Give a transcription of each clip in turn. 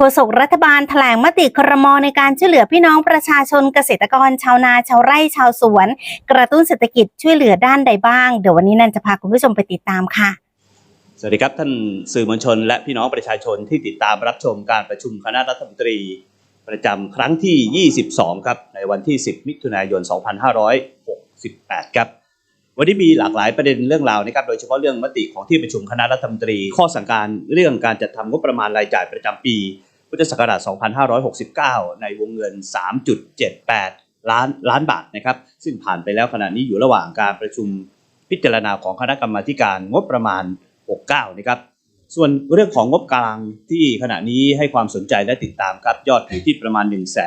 โฆษกรัฐบาลแถลงมติครมในการช่วยเหลือพี่น้องประชาชนเกษตรกรชาวนาชาวไร่ชาวสวน กระตุ้นเศรษฐกิจช่วยเหลือด้านใดบ้าง เดี๋ยววันนี้นันจะพาคุณผู้ชมไปติดตามค่ะ สวัสดีครับท่านสื่อมวลชน และพี่น้องประชาชนที่ติดตามรับชมการประชุมคณะรัฐมนตรี ประจำครั้งที่ 22 ครับ ในวันที่ 10 มิถุนายน 2568 ครับวันนี้มีหลากหลายประเด็นเรื่องราวนะครับ โดยเฉพาะเรื่องมติของที่ประชุมคณะรัฐมนตรี ข้อสั่งการเรื่องการจัดทำงบประมาณรายจ่ายประจำปี พุทธศักราช 2569 ในวงเงิน 3.78 ล้านล้านบาทนะครับ ซึ่งผ่านไปแล้วขณะนี้อยู่ระหว่างการประชุมพิจารณาของคณะกรรมาการงบประมาณ 69 นะครับ ส่วนเรื่องของงบกลางที่ขณะนี้ให้ความสนใจและติดตามครับยอดอยู่ที่ประมาณ 1 5 7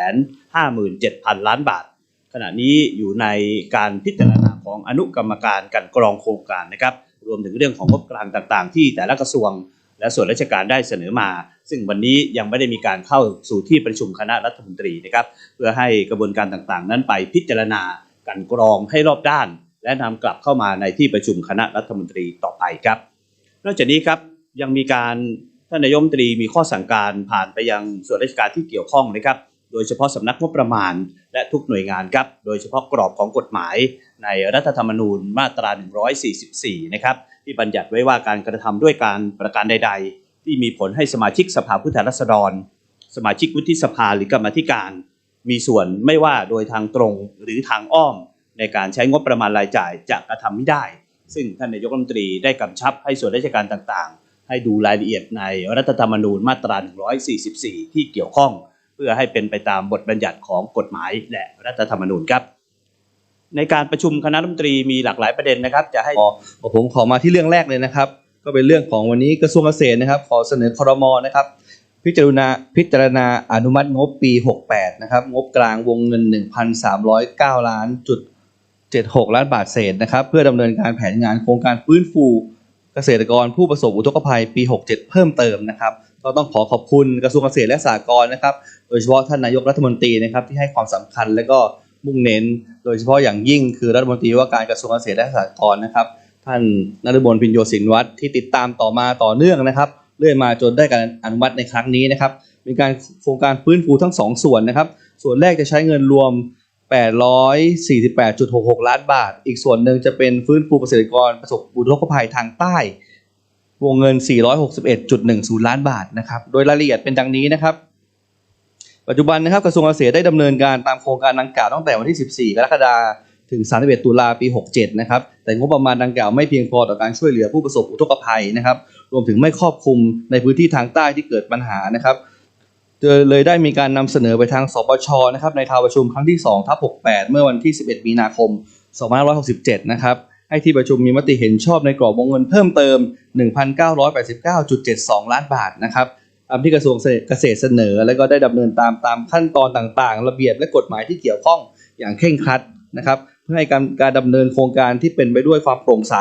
0 0 0 ล้านบาท ขณะนี้อยู่ในการพิจารณาของอนุกรรมการกันกรองโครงการนะครับ รวมถึงเรื่องของงบกลางต่างๆ ที่แต่ละกระทรวง และส่วนราชการได้เสนอมา ซึ่งวันนี้ยังไม่ได้มีการเข้าสู่ที่ประชุมคณะรัฐมนตรีนะครับ เพื่อให้กระบวนการต่างๆ นั้นไปพิจารณากันกรองให้รอบด้าน และนำกลับเข้ามาในที่ประชุมคณะรัฐมนตรีต่อไปครับ นอกจากนี้ครับยังมีการท่านนายมตรีมีข้อสั่งการผ่านไปยังส่วนราชการที่เกี่ยวข้องนะครับ โดยเฉพาะสำนักงบประมาณและทุกหน่วยงานครับ โดยเฉพาะกรอบของกฎหมาย ในรัฐธรรมนูญมาตรา 144 นะครับ ที่บัญญัติไว้ว่าการกระทำด้วยการประการใด ๆ ที่มีผลให้สมาชิกสภาผู้แทนราษฎร สมาชิกวุฒิสภาหรือกรรมธิการ มีส่วนไม่ว่าโดยทางตรงหรือทางอ้อม ในการใช้งบประมาณรายจ่ายจะกระทำไม่ได้ ซึ่งท่านนายกรัฐมนตรีได้กำชับให้ส่วนราชการต่างๆ ให้ดูรายละเอียดในรัฐธรรมนูญมาตรา 144 ที่เกี่ยวข้อง เพื่อให้เป็นไปตามบทบัญญัติของกฎหมายและรัฐธรรมนูญครับ ในการประชุมคณะรัฐมนตรีมีหลากหลายประเด็นนะครับ จะให้ผมขอมาที่เรื่องแรกเลยนะครับ ก็เป็นเรื่องของวันนี้กระทรวงเกษตรนะครับ ขอเสนอครมนะครับ พิจารณาพิจารณาอนุมัติงบปี 68 นะครับ งบกลางวงเงิน 1,309 ล้านจุด76 ล้านบาทเศษนะครับ เพื่อดำเนินการแผนงานโครงการฟื้นฟูเกษตรกรผู้ประสบอุทกภัยปี 67 เพิ่มเติมนะครับ ก็ต้องขอขอบคุณกระทรวงเกษตรและสหกรณ์นะครับ โดยเฉพาะท่านนายกรัฐมนตรีนะครับที่ให้ความสำคัญและก็ มุ่งเน้น โดยเฉพาะอย่างยิ่งคือรัฐมนตรีว่าการกระทรวงเกษตรและสหกรณ์นะครับ ท่านนฤบลพินโยสินวัตรที่ติดตามต่อมาต่อเนื่องนะครับ เรื่อยมาจนได้การอนุมัติในครั้งนี้นะครับมีการโครงการฟื้นฟูทั้งสองส่วนนะครับ ส่วนแรกจะใช้เงินรวม 848.66 ล้านบาท อีกส่วนหนึ่งจะเป็นฟื้นฟูเกษตรกรประสบอุทกภัยทางใต้ วงเงิน 461.10 ล้านบาทนะครับ โดยรายละเอียดเป็นดังนี้นะครับ ปัจจุบันนะครับกระทรวงเกษตรได้ดำเนินการตามโครงการดังกล่าวตั้งแต่วันที่ 14 กรกฎาคมถึง 31 ตุลาปี 67 นะครับ แต่งบประมาณดังกล่าวไม่เพียงพอต่อการช่วยเหลือผู้ประสบอุทกภัยนะครับ รวมถึงไม่ครอบคลุมในพื้นที่ทางใต้ที่เกิดปัญหานะครับเลยได้มีการนำเสนอไปทางสปชนะครับในทาวประชุมครั้งที่2ทับ68 เมื่อวันที่ 11 มีนาคม 2567 นะครับ ให้ที่ประชุมมีมติเห็นชอบในกรอบวงเงินเพิ่มเติม 1,989.72 ล้านบาทนะครับ ตามที่กระทรวงเกษตรเสนอ และก็ได้ดำเนินตามตามขั้นตอนต่างๆ ระเบียบและกฎหมายที่เกี่ยวข้องอย่างเคร่งครัดนะครับ เพื่อให้การการดำเนินโครงการที่เป็นไปด้วยความโปร่งใส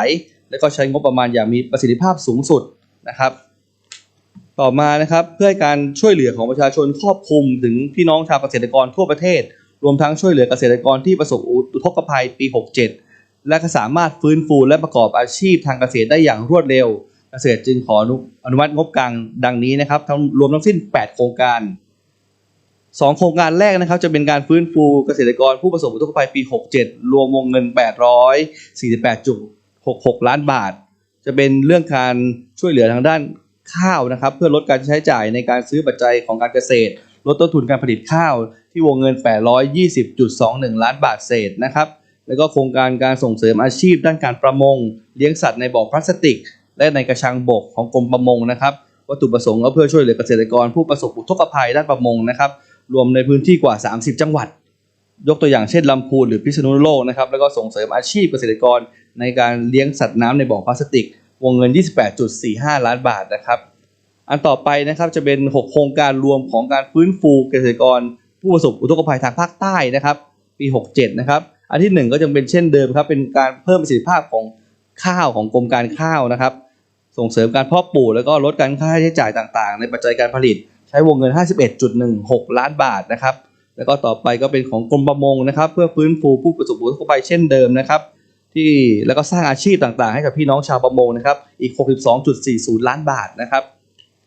และก็ใช้งบประมาณอย่างมีประสิทธิภาพสูงสุดนะครับ ต่อมานะครับเพื่อให้การช่วยเหลือของประชาชนครอบคลุมถึงพี่น้องชาวเกษตรกรทั่วประเทศ รวมทั้งช่วยเหลือเกษตรกรที่ประสบอุทกภัยปี 67 และก็สามารถฟื้นฟูและประกอบอาชีพทางเกษตรได้อย่างรวดเร็ว เกษตรจึงขออนุอนมัติงบกลางดังนี้นะครับทั้งรวมทั้งสิ้น 8 โครงการ2โครงการแรกนะครับจะเป็นการฟื้นฟูเกษตรกรผู้ประสบอุทกภัยปี 67 รวมวงเงิน 848.66 ล้านบาท จะเป็นเรื่องการช่วยเหลือทางด้านข้าวนะครับ เพื่อลดการใช้จ่ายในการซื้อปัจจัยของการเกษตร ลดต้นทุนการผลิตข้าวที่วงเงิน 820.21 ล้านบาทเศษนะครับ แล้วก็โครงการการส่งเสริมอาชีพด้านการประมง เลี้ยงสัตว์ในบ่อพลาสติก และในกระชังบกของกรมประมงนะครับ วัตถุประสงค์ก็เพื่อช่วยเหลือเกษตรกรผู้ประสบอุทกภัยด้านประมงนะครับ รวมในพื้นที่กว่า 30 จังหวัด ยกตัวอย่างเช่นลำพูนหรือพิษณุโลกนะครับ แล้วก็ส่งเสริมอาชีพเกษตรกรในการเลี้ยงสัตว์น้ำในบ่อพลาสติก วงเงิน 28.45 ล้านบาทนะครับ อันต่อไปนะครับจะเป็น 6 โครงการรวมของการฟื้นฟูเกษตรกร ผู้ประสบอุทกภัยทางภาคใต้นะครับ ปี 67 นะครับ อันที่ 1 ก็จะเป็นเช่นเดิมครับ เป็นการเพิ่มประสิทธิภาพของข้าวของกรมการข้าวนะครับ ส่งเสริมการเพาะปลูกแล้วก็ลดการค่าใช้จ่ายต่างๆ ในปัจจัยการผลิต ใช้วงเงิน 51.16 ล้านบาทนะครับ แล้วก็ต่อไปก็เป็นของกรมประมงนะครับ เพื่อฟื้นฟูผู้ประสบอุทกภัยเช่นเดิมนะครับ ที่แล้วก็สร้างอาชีพต่างๆ ให้กับพี่น้องชาวประมงนะครับ อีก 62.40 ล้านบาทนะครับ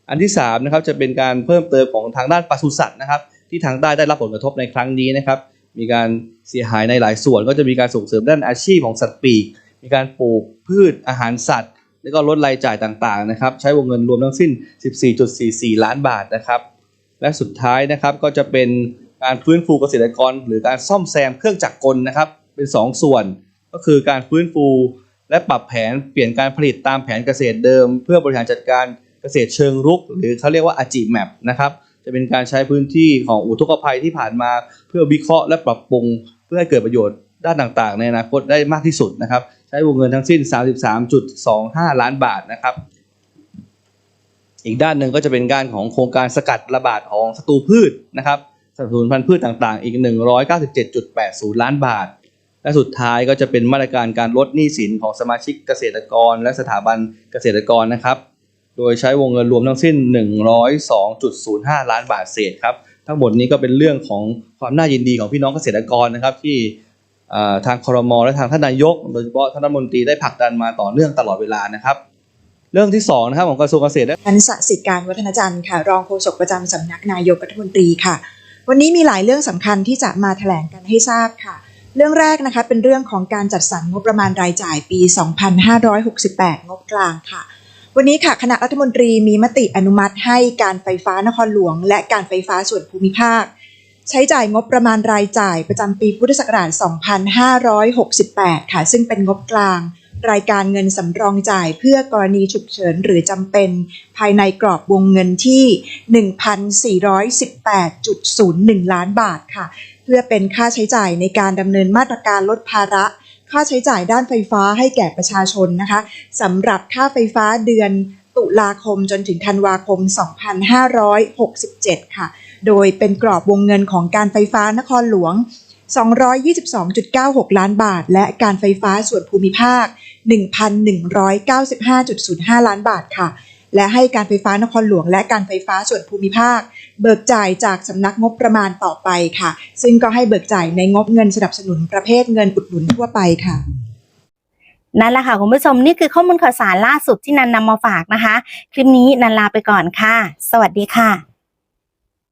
อันที่3นะครับจะเป็นการเพิ่มเติมของทางด้านปศุสัตว์นะครับ ที่ทางใต้ได้รับผลกระทบในครั้งนี้นะครับ มีการเสียหายในหลายส่วน ก็จะมีการส่งเสริมด้านอาชีพของสัตว์ปีก มีการปลูกพืชอาหารสัตว์ แล้วก็ลดรายจ่ายต่างๆนะครับใช้วงเงินรวมทั้งสิ้น 14.44 ล้านบาทนะครับ และสุดท้ายนะครับก็จะเป็นการฟื้นฟูเกษตรกร หรือการซ่อมแซมเครื่องจักรกลนะครับเป็น 2 ส่วน ก็คือการฟื้นฟูและปรับแผนเปลี่ยนการผลิตตามแผนเกษตรเดิม เพื่อบริหารจัดการเกษตรเชิงรุก หรือเขาเรียกว่าอาจิแมปนะครับจะเป็นการใช้พื้นที่ของอุทกภัยที่ผ่านมา เพื่อวิเคราะห์และปรับปรุงเพื่อให้เกิดประโยชน์ ด้านต่างๆ ในอนาคตได้มากที่สุดนะครับ ใช้วงเงินทั้งสิ้น 33.25 ล้านบาทนะครับ อีกด้านหนึ่งก็จะเป็นการของโครงการสกัดระบาดของศัตรูพืชนะครับสนับสนุนพันธุ์พืชต่างๆ อีก 197.80 ล้านบาท และสุดท้ายก็จะเป็นมาตรการการลดหนี้สินของสมาชิกเกษตรกร และสถาบันเกษตรกรนะครับ โดยใช้วงเงินรวมทั้งสิ้น 102.05 ล้านบาทเศษครับ ทั้งหมดนี้ก็เป็นเรื่องของความน่ายินดีของพี่น้องเกษตรกรนะครับที่ ทางครมและทางท่านนายก โดยเฉพาะท่านรัฐมนตรีได้ผลักดันมาต่อเนื่องตลอดเวลานะครับ เรื่องที่สองนะครับของกระทรวงเกษตรพันศสิการวัฒนจันทร์ค่ะ รองโฆษกประจำสำนักนายกรัฐมนตรีค่ะ วันนี้มีหลายเรื่องสำคัญที่จะมาแถลงกันให้ทราบค่ะ เรื่องแรกนะคะเป็นเรื่องของการจัดสรรงบประมาณรายจ่ายปี 2568 งบกลางค่ะวันนี้ค่ะคณะรัฐมนตรีมีมติอนุมัติให้การไฟฟ้านครหลวง และการไฟฟ้าส่วนภูมิภาค ใช้จ่ายงบประมาณรายจ่ายประจำปีพุทธศักราช 2568 ค่ะ ซึ่งเป็นงบกลาง รายการเงินสำรองจ่ายเพื่อกรณีฉุกเฉินหรือจำเป็น ภายในกรอบวงเงินที่ 1,418.01 ล้านบาทค่ะ เพื่อเป็นค่าใช้จ่ายในการดำเนินมาตรการลดภาระ ค่าใช้จ่ายด้านไฟฟ้าให้แก่ประชาชนนะคะสำหรับค่าไฟฟ้าเดือนตุลาคมจนถึงธันวาคม 2567 ค่ะ โดยเป็นกรอบวงเงินของการไฟฟ้านครหลวง 222.96 ล้านบาท และการไฟฟ้าส่วนภูมิภาค 1,195.05 ล้านบาทค่ะ และให้การไฟฟ้านครหลวง และการไฟฟ้าส่วนภูมิภาค เบิกจ่ายจากสำนักงบประมาณต่อไปค่ะ ซึ่งก็ให้เบิกจ่ายในงบเงินสนับสนุนประเภทเงินอุดหนุนทั่วไปค่ะนั่นแหละค่ะคุณผู้ชมนี่คือข้อมูลข่าวสารล่าสุดที่นันนำมาฝากนะคะ คลิปนี้นันลาไปก่อนค่ะ สวัสดีค่ะ